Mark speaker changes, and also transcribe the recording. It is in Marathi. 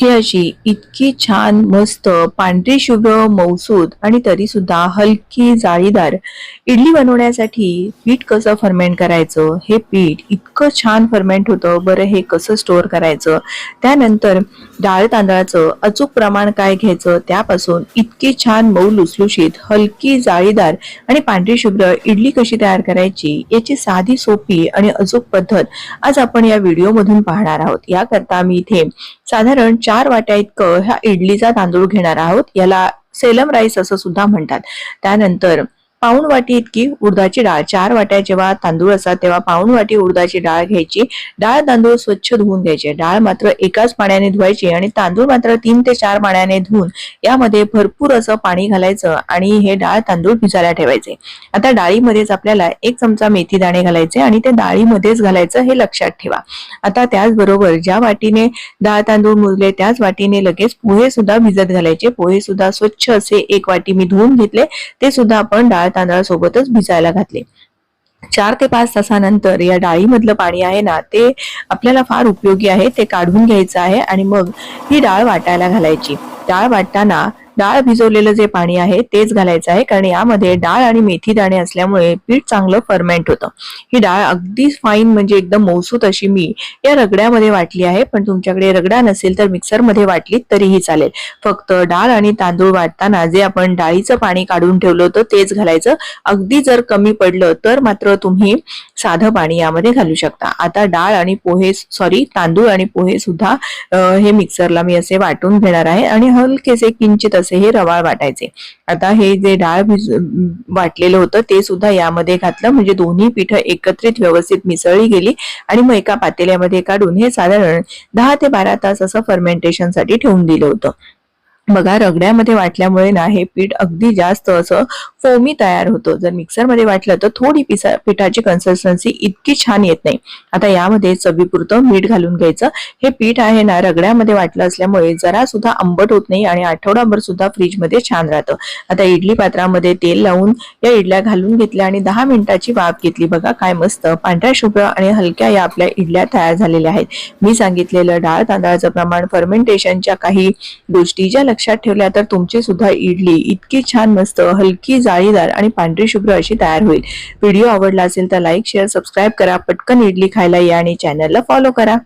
Speaker 1: ही अशी इतकी छान मस्त पांढरी शुभ्र मौसूद आणि तरी सुद्धा हलकी जाळीदार इडली बनवण्यासाठी पीठ कसं फर्मेंट करायचं? हे पीठ इतकं छान फर्मेंट होतं. बरं हे कसं स्टोअर करायचं? त्यानंतर डाळ तांदळाचं अचूक प्रमाण काय घ्यायचं? त्यापासून इतकी छान मऊ लुसलुशीत हलकी जाळीदार आणि पांढरी शुभ्र इडली कशी तयार करायची? याची साधी सोपी आणि अचूक पद्धत आज आपण या व्हिडिओमधून पाहणार आहोत. याकरता मी इथे साधारण चार वाट्या इतकं ह्या इडलीचा तांदूळ घेणार आहोत. याला सेलम राईस असं सुद्धा म्हणतात. त्यानंतर पाऊण वाटी इतकी उडदाची डाळ चार वाट्या जेव्हा तांदूळ असतात तेव्हा पाऊण वाटी उडदाची डाळ घ्यायची. डाळ तांदूळ स्वच्छ धुवून घ्यायचे. डाळ मात्र एकाच पाण्याने धुवायची आणि तांदूळ मात्र तीन ते चार पाण्याने धुवून यामध्ये भरपूर असं पाणी घालायचं आणि हे डाळ तांदूळ भिजायला ठेवायचे. आता डाळीमध्येच आपल्याला एक चमचा मेथी दाणे घालायचे आणि ते डाळीमध्येच घालायचं हे लक्षात ठेवा. आता त्याचबरोबर ज्या वाटीने डाळ तांदूळ मुरले त्याच वाटीने लगेच पोहे सुद्धा भिजत घालायचे. पोहे सुद्धा स्वच्छ असे एक वाटी मी धुवून घेतले. ते सुद्धा आपण डाळ तांदळासोबतच भिजायला घातले. चार ते पाच तासानंतर या डाळीमधलं पाणी आहे ना ते आपल्याला फार उपयोगी आहे ते काढून घ्यायचं आहे आणि मग ही डाळ वाटायला घालायची. डाळ वाटताना डाळ भिजवलेलं जे पाणी आहे तेच घालायचं आहे कारण यामध्ये डाळ आणि मेथी दाणे असल्यामुळे पीठ चांगलं फर्मेंट होतं. ही डाळ अगदी फाईन म्हणजे एकदम मौसूत अशी मी या रगड्यामध्ये वाटली आहे पण तुमच्याकडे रगडा नसेल तर मिक्सरमध्ये वाटली तरीही चालेल. फक्त डाळ आणि तांदूळ वाटताना जे आपण डाळीचं पाणी काढून ठेवलं होतं तेच घालायचं. अगदी जर कमी पडलं तर मात्र तुम्ही साधं पाणी यामध्ये घालू शकता. आता डाळ आणि पोहे सॉरी तांदूळ आणि पोहे सुद्धा हे मिक्सरला मी असे वाटून घेणार आहे आणि हलकेसे किंचित असे हे रवाळ वाटायचे. आता हे जे डाळ वाटलेलं होतं ते सुद्धा यामध्ये घातलं. म्हणजे दोन्ही पीठ एकत्रित व्यवस्थित मिसळली गेली आणि मग एका पातेल्यामध्ये काढून हे साधारण दहा ते बारा तास असं फर्मेंटेशनसाठी साठी ठेवून दिलं होतं. बघा रगड्यामध्ये वाटल्यामुळे ना हे पीठ अगदी जास्त असं फोमी तयार होतं. जर मिक्सरमध्ये वाटलं तर थोडी पिसा पिठाची कन्सिस्टन्सी इतकी छान येत नाही. आता यामध्ये चवीपुरतं मीठ घालून घ्यायचं. हे पीठ आहे ना रगड्यामध्ये वाटलं असल्यामुळे जरा सुद्धा आंबट होत नाही आणि आठवडाभर सुद्धा फ्रीजमध्ये छान राहतं. आता इडली पात्रामध्ये तेल लावून या इडल्या घालून घेतल्या आणि दहा मिनिटाची वाफ घेतली. बघा काय मस्त पांढऱ्या शुभ्र आणि हलक्या या आपल्या इडल्या तयार झालेल्या आहेत. मी सांगितलेलं डाळ तांदळाचं प्रमाण फर्मेंटेशनच्या काही गोष्टी ज्या लक्षात ठेवल्या तर तुमची सुद्धा इडली इतकी छान मस्त हलकी जाळीदार आणि पांढरी शुभ्र अशी तयार होईल. व्हिडिओ आवडला असेल तर लाईक शेअर सबस्क्राईब करा. पटकन इडली खायला या आणि चॅनलला फॉलो करा.